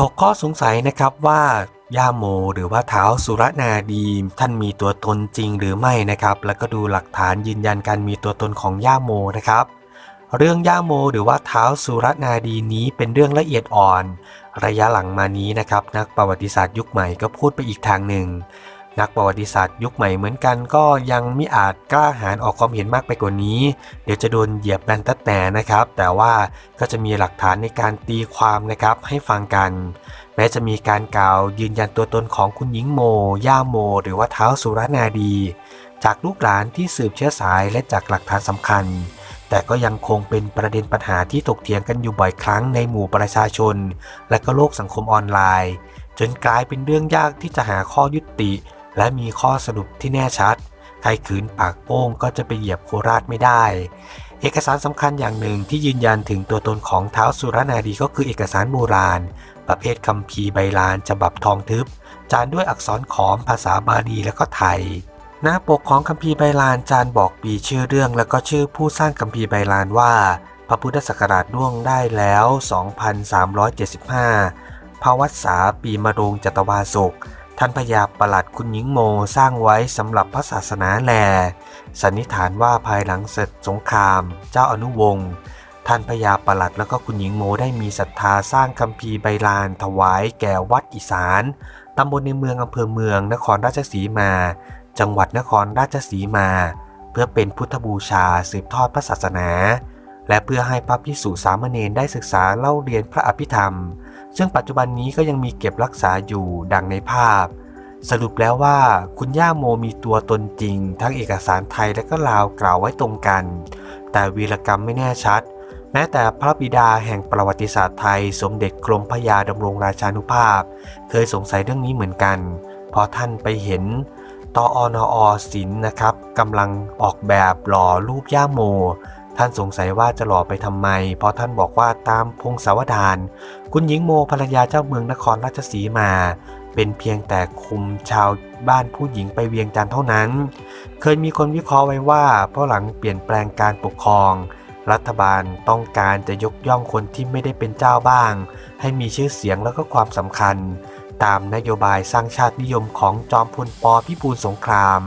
ถกข้อสงสัยนะครับว่าย่าโม หรือว่าเท้าสุรนาดีท่านมีตัวตนจริงหรือไม่นะครับ แล้วก็ดูหลักฐานยืนยันการมีตัวตนของย่าโมนะครับ เรื่องย่าโม หรือว่าเท้าสุรนาดีนี้เป็นเรื่องละเอียดอ่อน ระยะหลังมานี้นะครับ นักประวัติศาสตร์ยุคใหม่ก็พูดไปอีกทางหนึ่ง นักประวัติศาสตร์ยุคใหม่เหมือนกันก็ยังไม่อาจกล้าหาญออกความเห็นมากไปกว่านี้ เดี๋ยวจะโดนเหยียบแบนตัดแหนนะครับ แต่ว่าก็จะมีหลักฐานในการตีความนะครับให้ฟังกัน แม้จะมีการกล่าวยืนยันตัวตนของคุณหญิงโม ย่าโม หรือว่าเท้าสุรนาดี จากลูกหลานที่สืบเชื้อสายและจากหลักฐานสำคัญแต่ก็ยังคงเป็นประเด็นปัญหาที่ถกเถียงกันอยู่บ่อยครั้งในหมู่ประชาชน และก็โลกสังคมออนไลน์ จนกลายเป็นเรื่องยากที่จะหาข้อยุติ และมีข้อสรุปที่แน่ชัด ใครขืนปากโป้งก็จะไปเหยียบโคราชไม่ได้ เอกสารสำคัญอย่างหนึ่งที่ยืนยันถึงตัวตนของเท้าสุรนารีก็คือเอกสารโบราณ ประเภทคัมภีร์ใบลานฉบับทองทึบ จานด้วยอักษรขอมภาษาบาลีและก็ไทยหน้าปกของคัมภีร์ใบลานจานบอกปีชื่อเรื่องแล้วก็ชื่อผู้สร้างคัมภีร์ใบลานว่า พระพุทธศักราชล่วงได้แล้ว 2375พระวัษษาปีมะโรงจัตวาสุก ท่านพญาประหลัดคุณหญิงโมสร้างไว้สำหรับพระศาสนาแล สันนิษฐานว่าภายหลังเสร็จสงคราม เจ้าอนุวงศ์ท่านพญาประหลัดแล้วก็คุณหญิงโมได้มีศรัทธาสร้างคัมภีร์ใบลานถวายแก่วัดอีสานตำบลในเมืองอำเภอเมืองนครราชสีมา จังหวัดนครราชสีมา เพื่อเป็นพุทธบูชาสืบทอดพระศาสนา และเพื่อให้พระพิสุสามเณรได้ศึกษาเล่าเรียนพระอภิธรรม ซึ่งปัจจุบันนี้ก็ยังมีเก็บรักษาอยู่ดังในภาพ สรุปแล้วว่าคุณย่าโมมีตัวตนจริง ทั้งเอกสารไทยและก็ลาวกล่าวไว้ตรงกัน แต่วีรกรรมไม่แน่ชัด แม้แต่พระบิดาแห่งประวัติศาสตร์ไทย สมเด็จกรมพระยาดำรงราชานุภาพ เคยสงสัยเรื่องนี้เหมือนกันพราะท่านไปเห็นตออนอศิลป์นะครับกำลังออกแบบหล่อรูปย่าโม ท่านสงสัยว่าจะหล่อไปทำไม เพราะท่านบอกว่าตามพงศาวดารคุณหญิงโมภรรยาเจ้าเมืองนครราชสีมา เป็นเพียงแต่คุมชาวบ้านผู้หญิงไปเวียงจันทร์เท่านั้น เคยมีคนวิเคราะห์ไว้ว่าเพราะหลังเปลี่ยนแปลงการปกครอง รัฐบาลต้องการจะยกย่องคนที่ไม่ได้เป็นเจ้าบ้าง ให้มีชื่อเสียงแล้วก็ความสำคัญ ตามนโยบายสร้างชาตินิยมของจอมพลปพิบูลสงคราม